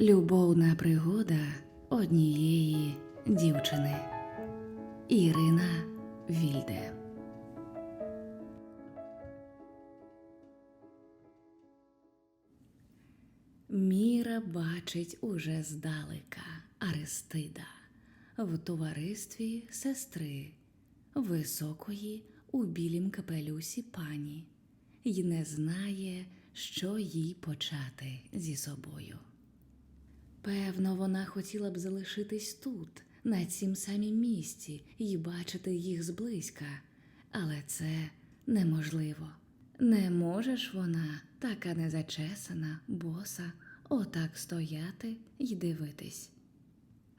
Любовна пригода однієї дівчини Ірина Вільде. Міра бачить уже здалека Аристида в товаристві сестри, високої у білім капелюсі пані, й не знає, що їй почати зі собою. Певно, вона хотіла б залишитись тут, на цім самім місці, і бачити їх зблизька, але це неможливо. Не можеш вона, така незачесана, боса, отак стояти й дивитись.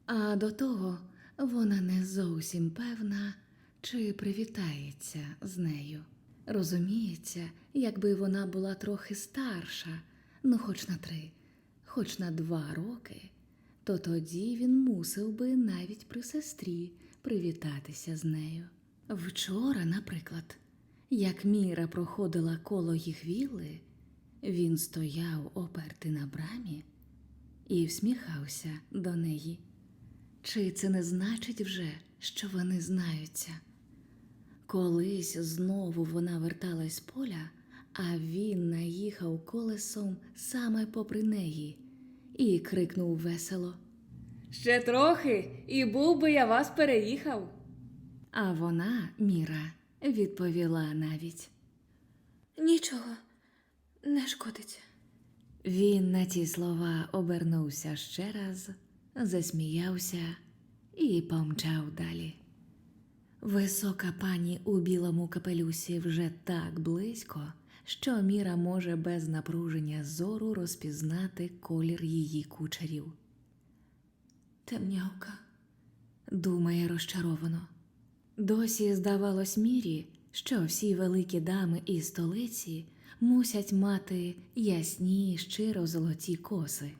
А до того вона не зовсім певна, чи привітається з нею. Розуміється, якби вона була трохи старша, ну хоч на три, хоч на два роки, то тоді він мусив би навіть при сестрі привітатися з нею. Вчора, наприклад, як Міра проходила коло їх вілли, він стояв опертий на брамі і всміхався до неї. Чи це не значить вже, що вони знаються? Колись знову вона верталась з поля, а він наїхав колесом саме попри неї і крикнув весело. Ще трохи, і був би я вас переїхав. А вона, Міра, відповіла навіть. Нічого не шкодить. Він на ті слова обернувся ще раз, засміявся і помчав далі. Висока пані у білому капелюсі вже так близько, що Міра може без напруження зору розпізнати колір її кучерів. Темнявка. Думає розчаровано. Досі здавалось Мірі, що всі великі дами із столиці мусять мати ясні, щиро золоті коси.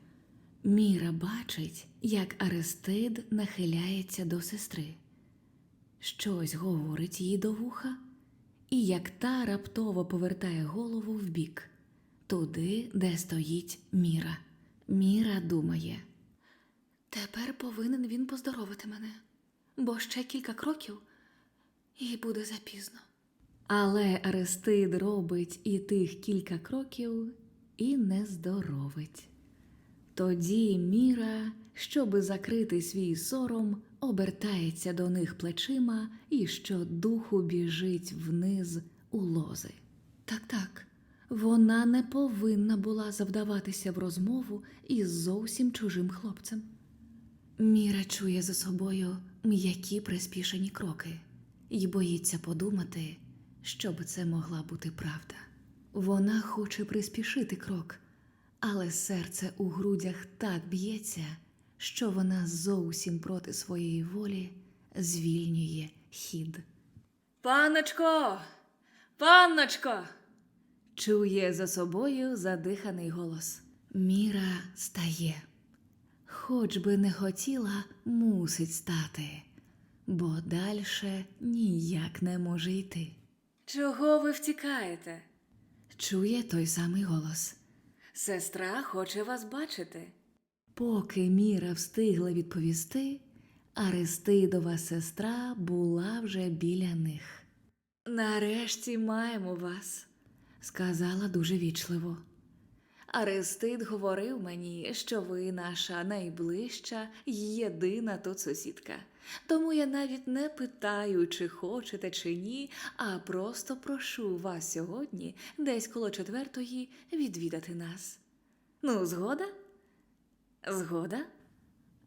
Міра бачить, як Аристид нахиляється до сестри, щось говорить їй до вуха, і як та раптово повертає голову вбік, туди, де стоїть Міра. Міра думає. Тепер повинен він поздоровити мене, бо ще кілька кроків і буде запізно. Але Аристид робить і тих кілька кроків і не здоровить. Тоді Міра, щоби закрити свій сором, обертається до них плечима і щодуху біжить вниз у лози. Так, так, вона не повинна була завдаватися в розмову із зовсім чужим хлопцем. Міра чує за собою м'які приспішені кроки і боїться подумати, що б це могла бути правда. Вона хоче приспішити крок, але серце у грудях так б'ється, що вона зовсім проти своєї волі звільнює хід. Панночко, панночко. Чує за собою задиханий голос. Міра стає. Хоч би не хотіла, мусить стати, бо дальше ніяк не може йти. Чого ви втікаєте? Чує той самий голос. Сестра хоче вас бачити. Поки Міра встигла відповісти, Аристидова сестра була вже біля них, Нарешті маємо вас. сказала дуже вічливо. Аристид говорив мені, що ви наша найближча й єдина тут сусідка. Тому я навіть не питаю, чи хочете, чи ні, а просто прошу вас сьогодні, десь коло четвертої, відвідати нас. Ну, згода? Згода?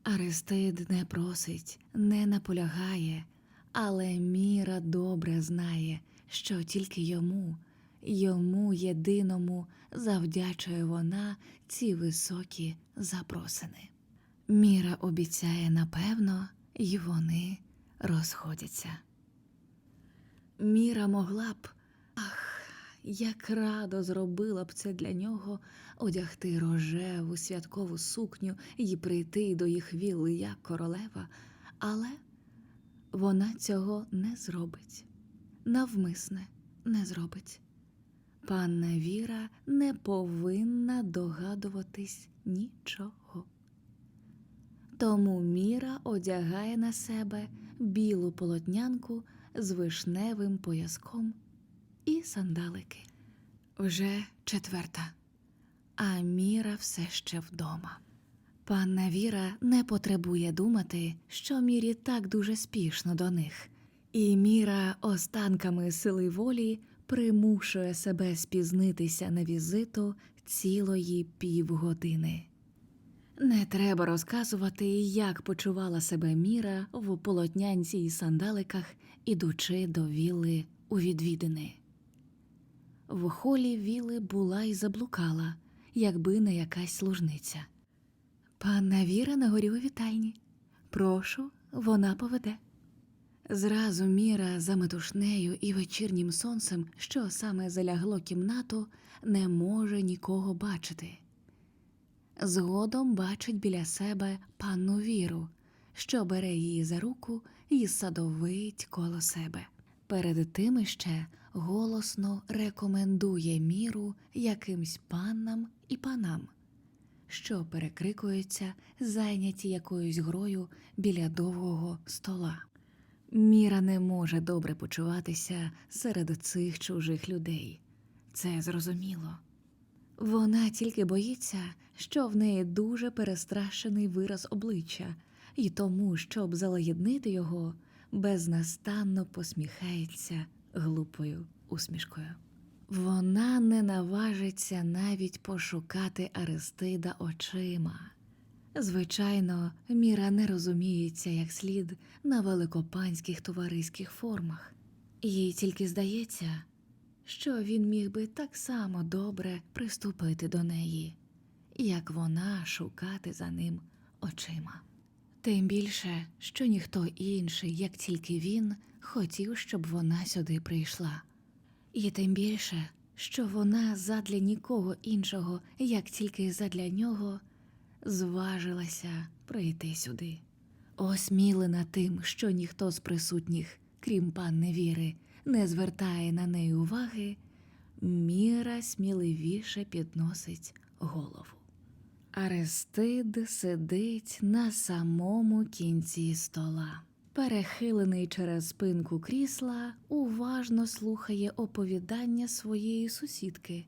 Аристид не просить, не наполягає, але Міра добре знає, що тільки йому, йому єдиному завдячує вона ці високі запросини. Міра обіцяє напевно, і вони розходяться. Міра могла б, як радо зробила б це для нього одягти рожеву святкову сукню і прийти до їх вілли як королева, але вона цього не зробить. Навмисне не зробить. Панна Віра не повинна догадуватись нічого. Тому Міра одягає на себе білу полотнянку з вишневим пояском сандалики. Вже четверта, а Міра все ще вдома. Панна Віра не потребує думати, що Мірі так дуже спішно до них, і Міра останками сили волі примушує себе спізнитися на візиту цілої півгодини. Не треба розказувати, як почувала себе Міра в полотнянці і сандаликах, ідучи до віли у відвідини. В холі віли була й заблукала, якби не якась служниця. Панна Віра на горі у вітальні. Прошу, вона поведе. Зразу Міра за метушнею і вечірнім сонцем, що саме залягло кімнату, не може нікого бачити. Згодом бачить біля себе панну Віру, що бере її за руку і садовить коло себе. Перед тим іще голосно рекомендує міру якимсь паннам і панам, що перекрикуються, зайняті якоюсь грою біля довгого стола. Міра не може добре почуватися серед цих чужих людей. Це зрозуміло. Вона тільки боїться, що в неї дуже перестрашений вираз обличчя, і тому, щоб залагіднити його, безнастанно посміхається глупою усмішкою. Вона не наважиться навіть пошукати Аристида очима. Звичайно, Міра не розуміється як слід на великопанських товариських формах. Їй тільки здається, що він міг би так само добре приступити до неї, як вона шукати за ним очима. Тим більше, що ніхто інший, як тільки він, хотів, щоб вона сюди прийшла. І тим більше, що вона задля нікого іншого, як тільки задля нього, зважилася прийти сюди. Осмілена тим, що ніхто з присутніх, крім панни Віри, не звертає на неї уваги, Міра сміливіше підносить голову. Арестид сидить на самому кінці стола. Перехилений через спинку крісла, уважно слухає оповідання своєї сусідки,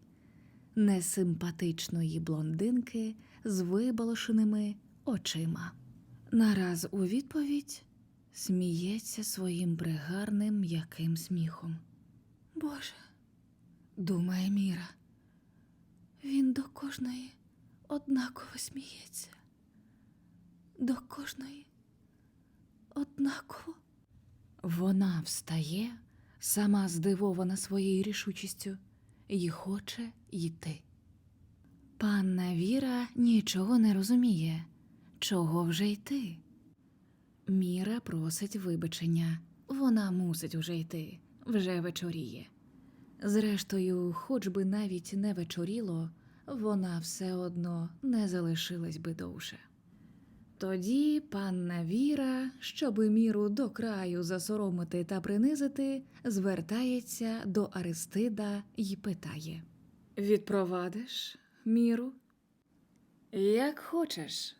несимпатичної блондинки з вибалошеними очима. Нараз у відповідь сміється своїм пригарним м'яким сміхом. Боже, думає Міра, він до кожної однаково сміється. До кожної однаково. Вона встає, сама здивована своєю рішучістю, і хоче йти. Панна Віра нічого не розуміє, чого вже йти. Міра просить вибачення. Вона мусить уже йти, вже вечоріє. Зрештою, хоч би навіть не вечоріло, вона все одно не залишилась би довше. Тоді панна Віра, щоби міру до краю засоромити та принизити, звертається до Аристида й питає Відпровадиш міру? Як хочеш.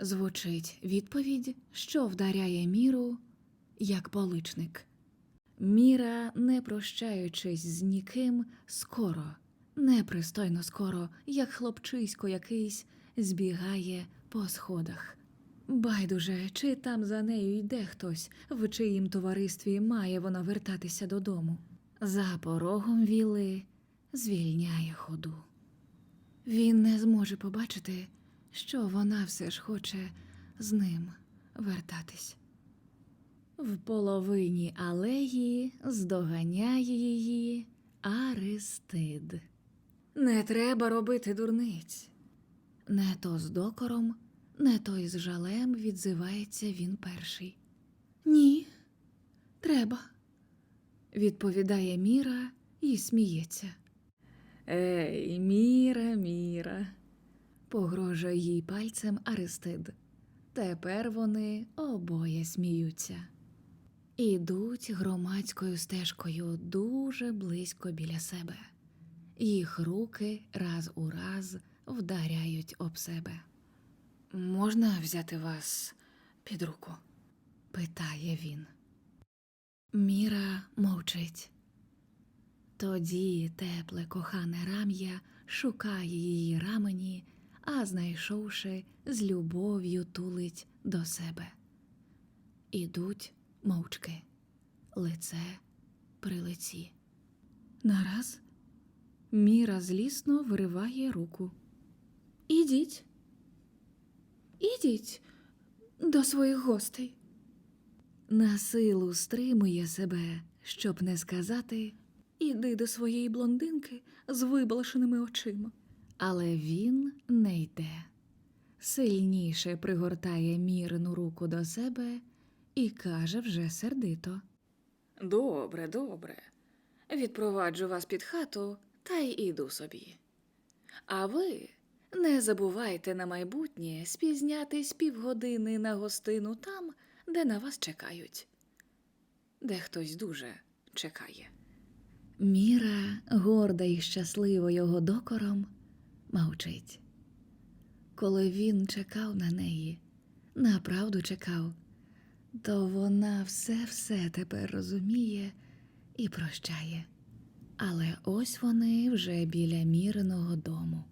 Звучить відповідь, що вдаряє міру як поличник. Міра, не прощаючись з ніким, скоро, непристойно скоро, як хлопчисько якийсь, збігає по сходах. Байдуже, чи там за нею йде хтось, в чиїм товаристві має вона вертатися додому. За порогом віли звільняє ходу. Він не зможе побачити, що вона все ж хоче з ним вертатись. В половині алеї здоганяє її Аристид. Не треба робити дурниць. Не то з докором, не то із жалем відзивається він перший. Ні, треба, відповідає Міра і сміється. Ей, Міра, Міра, погрожує їй пальцем Аристид. Тепер вони обоє сміються. Ідуть громадською стежкою дуже близько біля себе. Їх руки раз у раз вдаряють об себе. Можна взяти вас під руку? питає він. Міра мовчить. Тоді тепле кохане рам'я шукає її рамені, а знайшовши, з любов'ю тулить до себе. Ідуть мовчки, лице при лиці. Нараз Міра злісно вириває руку. Ідіть. Ідіть до своїх гостей. На силу стримує себе, щоб не сказати Іди до своєї блондинки з вибалшеними очима. Але він не йде. Сильніше пригортає мірну руку до себе і каже вже сердито. Добре, добре. Відпроваджу вас під хату та й іду собі. А ви не забувайте на майбутнє спізнятись півгодини на гостину там, де на вас чекають, де хтось дуже чекає. Міра, горда і щаслива його докором, мовчить. Коли він чекав на неї, направду чекав, то вона все-все тепер розуміє і прощає. Але ось вони вже біля міриного дому.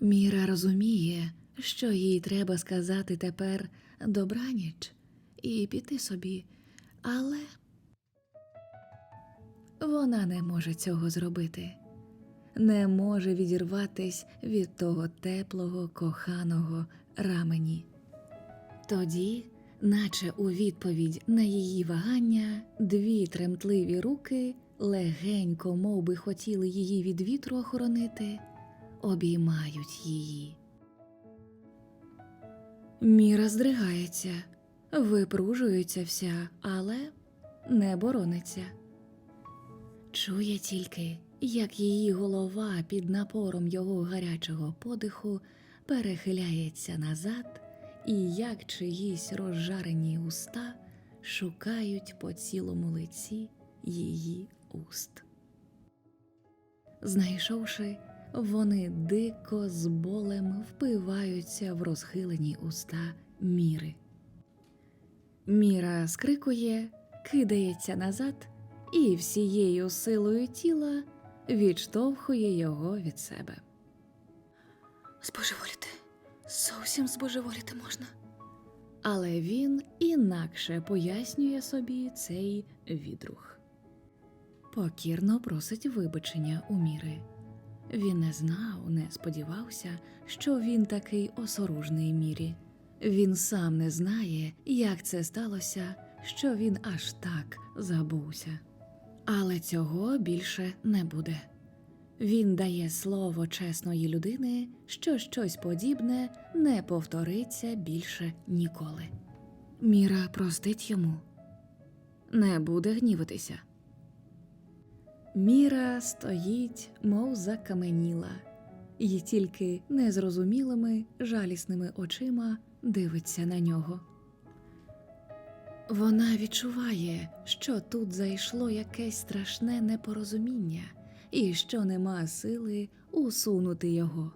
Міра розуміє, що їй треба сказати тепер добраніч і піти собі, але вона не може цього зробити, не може відірватись від того теплого, коханого рамені. Тоді, наче у відповідь на її вагання, дві тремтливі руки легенько, мов би хотіли її від вітру охоронити, обіймають її. Міра здригається, випружується вся, але не борониться. Чує тільки, як її голова під напором його гарячого подиху перехиляється назад, і як чиїсь розжарені уста шукають по цілому лиці її уст. Знайшовши, вони дико з болем впиваються в розхилені уста міри. Міра скрикує, кидається назад і всією силою тіла відштовхує його від себе. Збожеволіти. Зовсім збожеволіти можна. Але він інакше пояснює собі цей відрух. Покірно просить вибачення у міри. Він не знав, не сподівався, що він такий осоружний мірі. Він сам не знає, як це сталося, що він аж так забувся. Але цього більше не буде. Він дає слово чесної людини, що щось подібне не повториться більше ніколи. Міра простить йому, не буде гніватися. Міра стоїть, мов закаменіла, і тільки незрозумілими жалісними очима дивиться на нього. Вона відчуває, що тут зайшло якесь страшне непорозуміння, і що нема сили усунути його.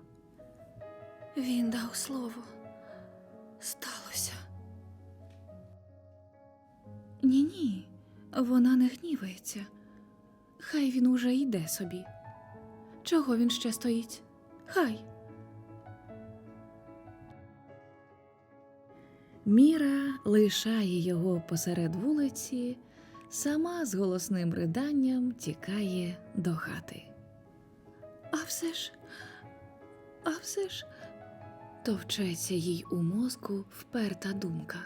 Він дав слово. Сталося. Ні, ні, вона не гнівається. Хай він уже йде собі. Чого він ще стоїть? Хай. Міра лишає його посеред вулиці, сама з голосним риданням тікає до хати. А все ж, а все ж, товчеться їй у мозку вперта думка.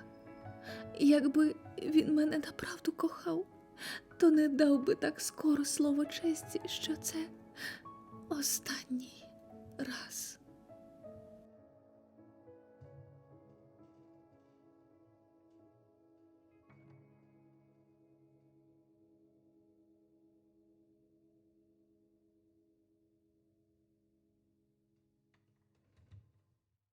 Якби він мене направду кохав, то не дав би так скоро слово честі, що це останній раз.